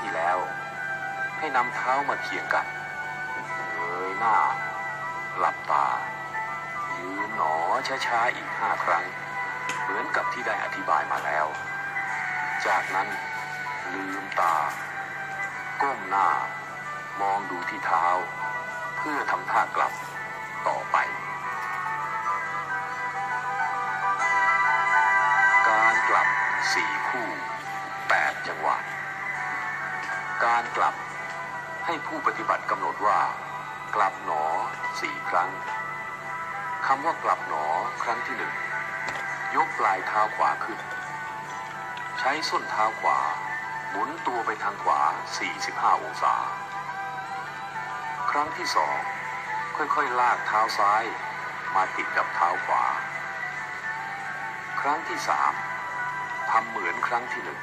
ที่แล้ว ให้นำเท้ามาเคียงกันเงยหน้า หลับตา ยืนหนอช้าๆอีกห้าครั้ง เหมือนกับที่ได้อธิบายมาแล้ว จากนั้นลืมตา ก้มหน้า มองดูที่เท้า เพื่อทำท่ากลับต่อไป การกลับสี่คู่แปดจังหวะ การกลับให้ผู้ปฏิบัติกำหนดว่า กลับหนอสี่ครั้งคำว่ากลับหนอครั้งที่หนึ่งยกปลายเท้าขวาขึ้น ใช้ส้นเท้าขวา หมุนตัวไปทางขวา 45 องศา ครั้งที่สองค่อยๆ ลากเท้าซ้ายมาติดกับเท้าขวา ครั้งที่สามทำเหมือนครั้งที่หนึ่ง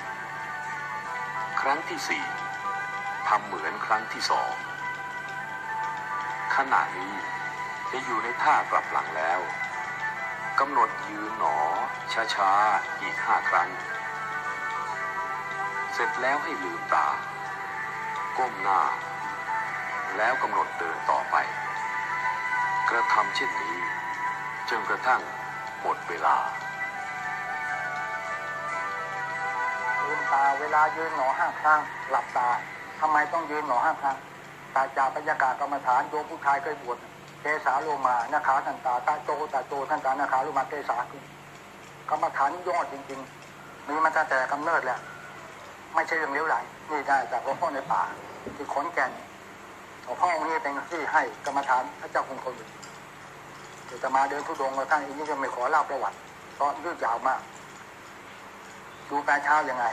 ครั้งที่สี่ ทำเหมือนครั้งที่สอง ขณะนี้จะอยู่ในท่ากลับหลังแล้วกำหนดยืนหนอ ช้าๆ อีกห้าครั้ง เสร็จแล้วให้ลืมตา ก้มหน้า แล้วกำหนดเดินต่อไป กระทำเช่นนี้จนกระทั่งหมดเวลาลืมตาเวลายืนหนอห้าครั้ง หลับตา ทำไมต้องยืนหนอห้าครั้งตาจากบรรยากาศกรรมฐานโยมผู้ชายเคยบวชเกสาโลมานาคาทันตาตาโจตาโจท่านตานาคาโลมาเกสาคือกรรมฐานยอดจริง ๆ มีมาตั้งแต่กำเนิดแหละไม่ใช่เรื่องเลี้ยวไหลนี่ได้จากหลวงพ่อในป่าที่ขอนแก่นหลวงพ่อองค์นี้เป็นที่ให้กรรมฐานพระเจ้าคงคอยู่เดี๋ยวจะมาเดินทุดงกับท่านอีกนี้จะไม่ขอเล่าประวัติเพราะยืดยาวมาก ดูแปลเช้ายังไง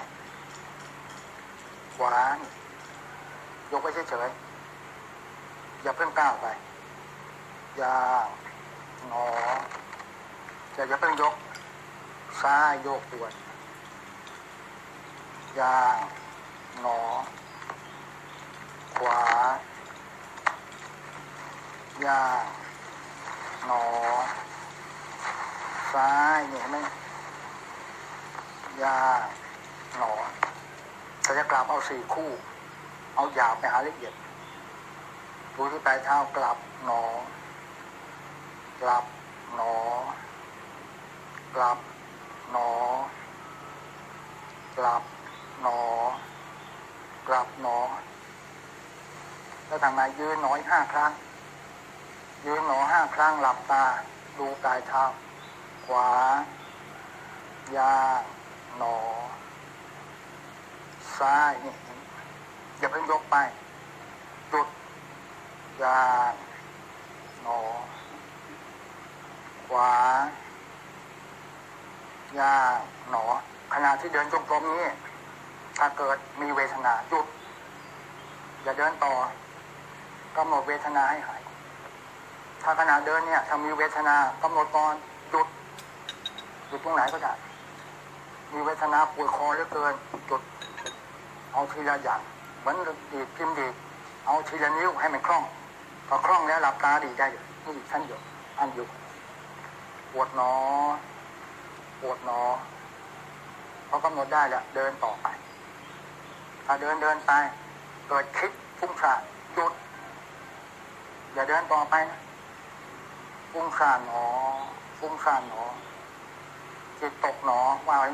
ขวาน กไว้เฉยๆอย่าเพิ่งก้าวไป อย่าหนอจะอย่าเพิ่งยก ซ้ายโยกตัวอย่าหนอ ขวาอย่าหนอ ซ้ายเนี่ยเห็นไหมอย่าหนอถ้าจะกลับเอาสี่คู่ เอาหยาบไปหาละเอียดดูที่ปลายเท้ากลับหนอกลับหนอกลับหนอกลับหนอกลับหนอ แล้วทางไหนยืนหนออีกห้าครั้ง ยืนหนอห้าครั้งหลับตา ดูปลายเท้า ขวา ยา หนอ ซ้ายนี่ อย่าเพิ่งยกไปหยุดยางหนอ ขวายางหนอ ขณะที่เดินจงกรมนี้ ถ้าเกิดมีเวทนาหยุด อย่าเดินต่อกำหนดเวทนาให้หาย ถ้าขณะเดินเนี่ย ถ้ามีเวทนากำหนดก่อนหยุดหยุดตรงไหนก็ได้มีเวทนาปวดคอเหลือเกินจุดเอาทีละอย่าง เหมือนดีดพิมพ์ดีดเอาทีละนิ้วให้มันคล่อง พอคล่องแล้วหลับตาดีได้เลยนี่ชั้นอยู่อันอยู่ปวดหนอปวดหนอพอกำหนดได้แล้วเดินต่อไปถ้าเดินเดินไปเกิดคิดฟุ้งซ่านหยุดอย่าเดินต่อไปนะฟุ้งซ่านหนอฟุ้งซ่านหนอจิตตกหนอว่าไว้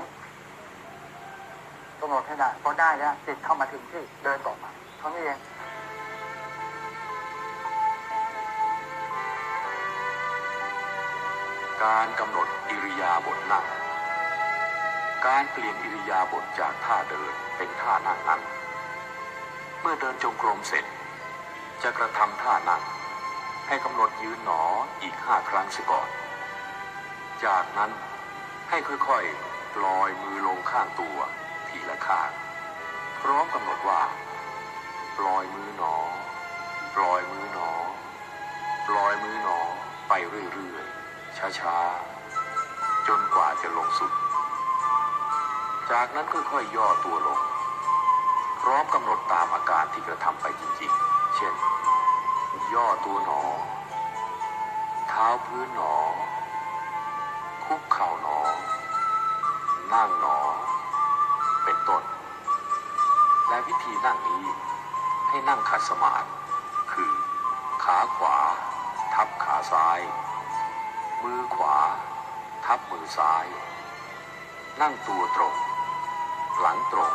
กำหนดให้ได้พอได้แล้วจิตเข้ามาถึงที่เดินต่อมาเท่านี้เองการกำหนดอิริยาบถนั่ง การเปลี่ยนอิริยาบถจากท่าเดินเป็นท่านั่งนั้น เมื่อเดินจงกรมเสร็จ จะกระทำท่านั่ง ให้กำหนดยืนหนออีกห้าครั้งเสียก่อน จากนั้นให้ค่อยๆ ลอยมือลงข้างตัว ละข้าง พร้อมกำหนดว่าปล่อยมือหนอปล่อยมือหนอปล่อยมือหนอไปเรื่อยๆ ช้าๆ จนกว่าจะลงสุด จากนั้นค่อยๆย่อตัวลง พร้อมกำหนดตามอาการที่กระทำไปจริงๆ เช่น ย่อตัวหนอ เท้าพื้นหนอ คุกเข่าหนอ นั่งหนอ เป็นต้น และวิธีนั่งนี้ให้นั่งขัดสมาธิคือ ขาขวา ทับขาซ้าย มือขวา ทับมือซ้าย นั่งตัวตรง หลังตรง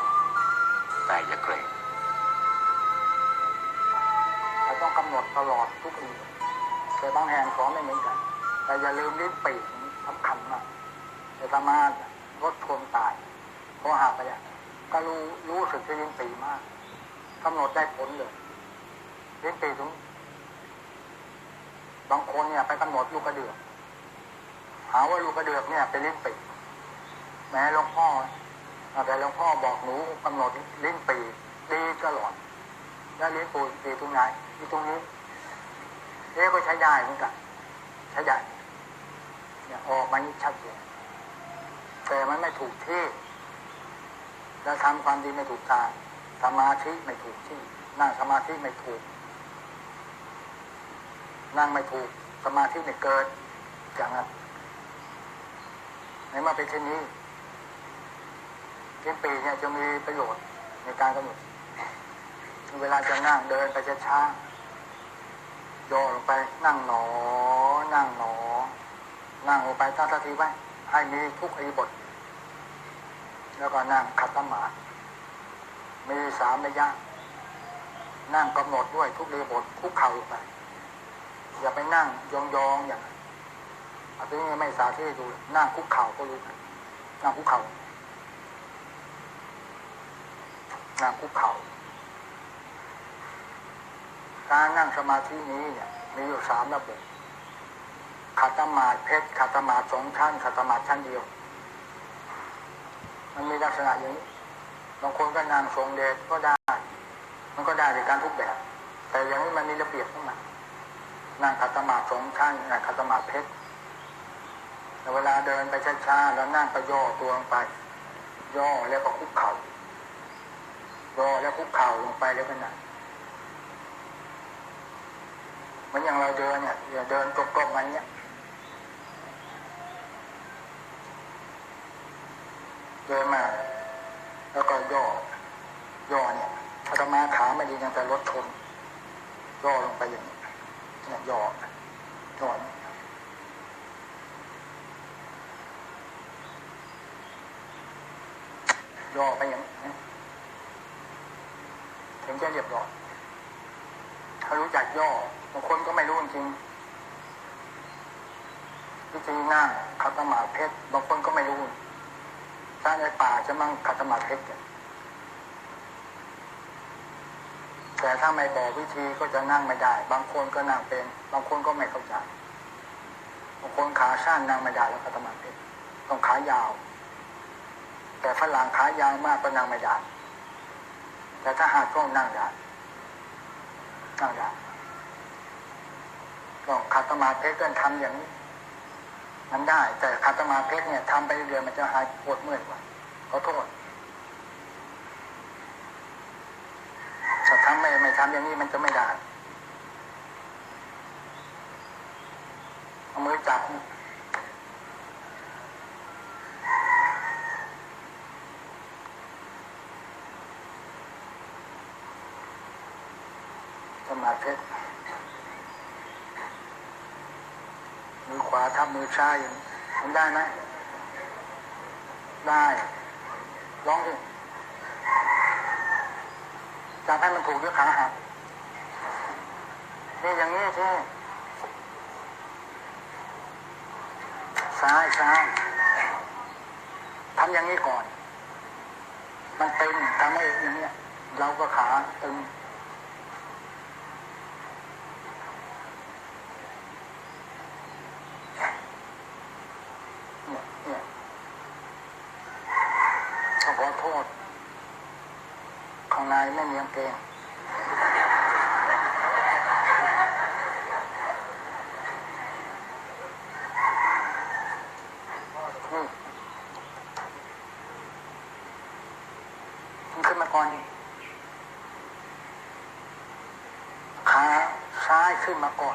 แต่อย่าเกร็งเราต้องกำหนดตลอดทุกทีแต่บางแห่งสอนไม่เหมือนกัน แต่อย่าลืมลิ้นปีกสำคัญมากจะสามารถลดคนตาย พราะหากไปอะก็รู้รู้สึกที่ลิ้นปีมากกำหนดได้ผลเลยลิ้นปีถึงบางคนเนี่ย ไปกำหนดลูกกระเดือกหาว่าลูกกระเดือกเนี่ยเป็นลิ้นปีแม้หลวงพ่อแต่หลวงพ่อบอกหนูกำหนดลิ้นปีดีตลอดแล้วเลี้ยงปูอยู่ตรงไหนอยู่ตรงนี้เลี้ยงก็ใช้ได้เหมือนกันใช้ได้เนี่ยออกมานี่ชัดเจนแต่มันไม่ถูกที่ แล้วทำความดีไม่ถูกทางสมาธิไม่ถูกที่ นั่งสมาธิไม่ถูก นั่งไม่ถูกสมาธิไม่เกิดอย่างนั้นในเมื่อเป็นเช่นนี้เลี้ยงปีเนี่ยจะมีประโยชน์ในการกำหนดเวลาจะนั่งเดินไปช้าๆย่อลงไปนั่งหนอ นั่งหนอ นั่งลงไปตั้งสติไว้ให้มีทุกอิริบท แล้วก็นั่งขัดสมาธิมีสามระยะ นั่งกำหนดด้วยทุกอิริบทคุกเข่าไป อย่าไปนั่งยองๆอย่างนั้นอันนี้ไม่สาธิตให้ดูนั่งคุกเข่าก็รู้นั่งคุกเข่านั่งคุกเข่าการนั่งสมาธินี้เนี่ยมีอยู่สามระบบขัตตมาธิเพชรขัตตมาธิสองชั้นขัตมาธิชั้นเดียว มันมีลักษณะอย่างนี้ บางคนก็นั่งทรงเดชก็ได้ มันก็ได้ในการทุกแบบ แต่อย่างนี้มันมีระเบียบขึ้นมานั่งขัตมาธิสองชั้นนั่งขัตมาธิเพชรแต่เวลาเดินไปช้าๆแล้วนั่งก็ย่อตัวลงไป ย่อแล้วก็คุกเข่าย่อแล้วคุกเข่าลงไปแล้วก็นั่งเหมือนอย่างเราเดินเนี่ยเดินกลมๆมันเนี่ย เดินมา แล้วก็ย่อ ย่อเนี่ยถ้าตมาขาไม่ดียังแต่รถชนย่อลงไปอย่างนี้เนี่ยย่อย่อนย่อไปอย่างนี้ถึงจะเรียบร้อยถ้ารู้จักย่อบางคนก็ไม่รู้จริงวิธีนั่งขัดสมาเพชรบางคนก็ไม่รู้ ถ้าในป่าจะมั่งขัดสมาธิเพชรแต่ถ้าไม่บอกวิธีก็จะนั่งไม่ได้ บางคนก็นั่งเป็น บางคนก็ไม่เข้าใจ บางคนขาสั้นนั่งไม่ได้แล้วขัดสมาธิเพชรต้องขายาว แต่ฝรั่งขายาวมากก็นั่งไม่ได้แต่ถ้าหากก็นั่งได้นั่งได้ก็ขัดสมาธิเพชรทำอย่างนี้ มันได้ แต่ขัดสมาเพชรเนี่ยทำไปเรื่อยมันจะหายปวดเมื่อยกว่าขอโทษถ้าทำไม่ไม่ทำอย่างนี้มันจะไม่ได้เอามือจับสมาเพชร มือขวาทับมือซ้ายอย่างนี้ทำได้ไหมได้ลองดิจับให้มันถูกด้วยขาหักนี่อย่างนี้ที่ซ้ายซ้ายทำอย่างนี้ก่อน มันตึงทำให้อย่างเนี้ยเราก็ขาตึง เนี่ยเนี่ยขอขอโทษ ข้างใน ไม่มีกางเกงมันขึ้นมาก่อนดิขาซ้ายขึ้นมาก่อน